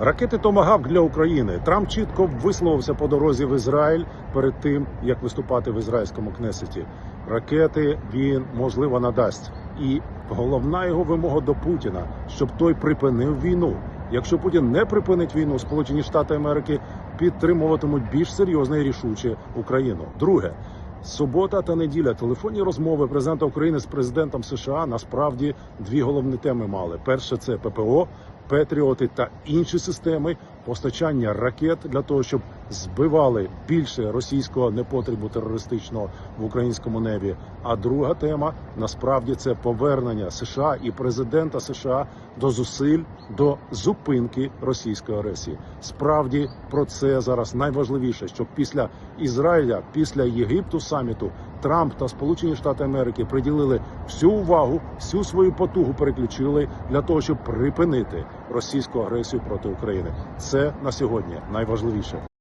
Ракети Томагавк для України. Трамп чітко висловився по дорозі в Ізраїль перед тим, як виступати в ізраїльському кнесеті. Ракети він можливо надасть. І головна його вимога до Путіна, щоб той припинив війну. Якщо Путін не припинить війну, Сполучені Штати Америки підтримуватимуть більш серйозно і рішуче Україну. Друге. Субота та неділя телефонні розмови президента України з президентом США насправді дві головні теми мали: перше це ППО, Петріоти та інші системи постачання ракет для того, щоб збивали більше російського непотребу терористичного в українському небі. А друга тема насправді це повернення США і президента США до зусиль до зупинки російської агресії. Справді про це зараз найважливіше, щоб після Ізраїля, після Єгипту саміту Трамп та Сполучені Штати Америки приділили всю увагу, всю свою потугу переключили для того, щоб припинити російську агресію проти України. Це на сьогодні найважливіше.